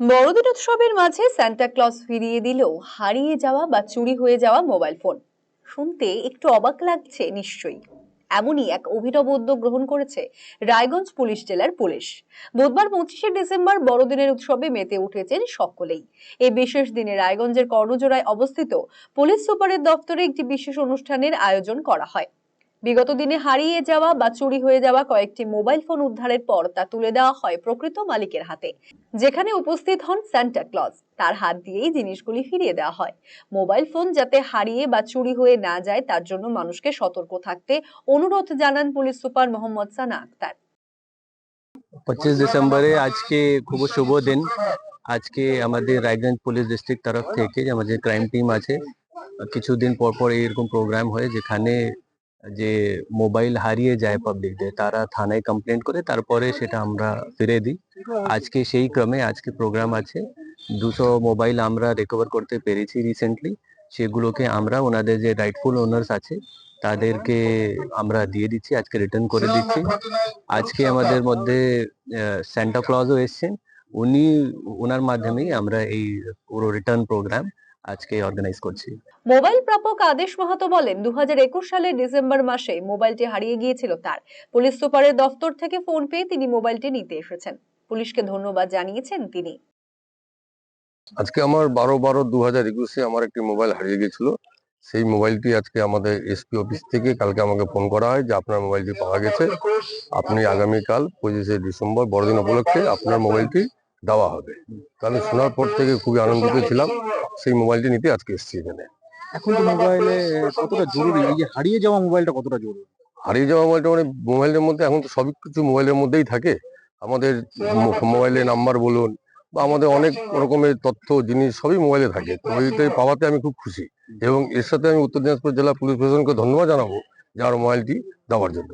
বড়দিন উৎসবের মাঝে সান্টা ক্লজ ফিরিয়ে দিলেও হারিয়ে যাওয়া বা চুরি হয়ে যাওয়া মোবাইল ফোন শুনতে একটু অবাক লাগছে নিশ্চয়ই। এমনই এক অভিনব উদ্যোগ গ্রহণ করেছে রায়গঞ্জ পুলিশ জেলার পুলিশ। বুধবার পঁচিশে ডিসেম্বর বড়দিনের উৎসবে মেতে উঠেছেন সকলেই। এই বিশেষ দিনে রায়গঞ্জের কর্ণজোড়ায় অবস্থিত পুলিশ সুপারের দপ্তরে একটি বিশেষ অনুষ্ঠানের আয়োজন করা হয়। বিগত দিনে হারিয়ে যাওয়া বা চুরি হয়ে যাওয়া কয়েকটি মোবাইল ফোন উদ্ধারের পর তা তুলে দেওয়া হয় প্রকৃত মালিকের হাতে। যেখানে উপস্থিত হন সান্টা ক্লজ তার হাত দিয়েই জিনিসগুলি ফিরিয়ে দেওয়া হয়। মোবাইল ফোন যাতে হারিয়ে বা চুরি হয়ে না যায়, তার জন্য মানুষকে সতর্ক থাকতে অনুরোধ জানান পুলিশ সুপার মোহাম্মদ সানা আক্তার। পঁচিশ ডিসেম্বরে আজকে খুব শুভ দিন। আজকে আমাদের রায়গঞ্জ পুলিশ ডিস্ট্রিক্ট তরফ থেকে আমাদের ক্রাইম টিম আছে। কিছুদিন পর পর এরকম প্রোগ্রাম হয় যেখানে যে মোবাইল হারিয়ে যায় পাবলিকদের তারা থানায় কমপ্লেন করে, তারপরে সেটা আমরা ফিরে দিই। আজকে সেই ক্রমে আজকে প্রোগ্রাম আছে। দুশো মোবাইল আমরা রিকভার করতে পেরেছি রিসেন্টলি সেগুলোকে আমরা, ওনাদের যে রাইটফুল ওনার্স আছে, তাদেরকে আমরা দিয়ে দিচ্ছি, আজকে রিটার্ন করে দিচ্ছি। আজকে আমাদের মধ্যে স্যান্টা ক্লজও এসছেন। উনি ওনার মাধ্যমেই আমরা এই পুরো রিটার্ন প্রোগ্রাম আজকে অর্গানাইজ করছি। মোবাইল প্রাপক আদেশ মাহাতো বলেন দু সালের ডিসেম্বর মাসে মোবাইলটি হারিয়ে গিয়েছিল তার। পুলিশ সুপারের দফতর থেকে ফোন পেয়ে তিনি মোবাইলটি নিতে এসেছেন। পুলিশকে ধন্যবাদ জানিয়েছেন তিনি। আজকে আমার বারো বারো দু হাজার একুশে আমার একটি মোবাইল হারিয়ে গেছিল সেই মোবাইলটি আজকে আমাদের এসপি অফিস থেকে কালকে আমাকে ফোন করা হয় যে আপনার মোবাইলটি পাওয়া গেছে। আপনি আগামীকাল পঁচিশে ডিসেম্বর বড়দিন উপলক্ষে আপনার মোবাইলটি দেওয়া হবে। তো আমি শোনার পর থেকে খুবই আনন্দিত ছিলাম। সেই মোবাইলটি নিতে আজকে এসেছি এখানে। এখন তো মোবাইলে কতটা জরুরি? এই যে হারিয়ে যাওয়া মোবাইলটা কতটা জরুরি? হারিয়ে যাওয়া মোবাইলটা মানে মোবাইলের মধ্যে এখন তো সবই কিছু মোবাইলের মধ্যেই থাকে। আমাদের মোবাইলে নাম্বার বলুন বা আমাদের অনেক রকমের তথ্য জিনিস সবই মোবাইলে থাকে। তো ওইটাই পাওয়াতে আমি খুব খুশি। এবং এর সাথে আমি উত্তর দিনাজপুর জেলা পুলিশ প্রশাসনকে ধন্যবাদ জানাব যে আমার মোবাইলটি দেওয়ার জন্য।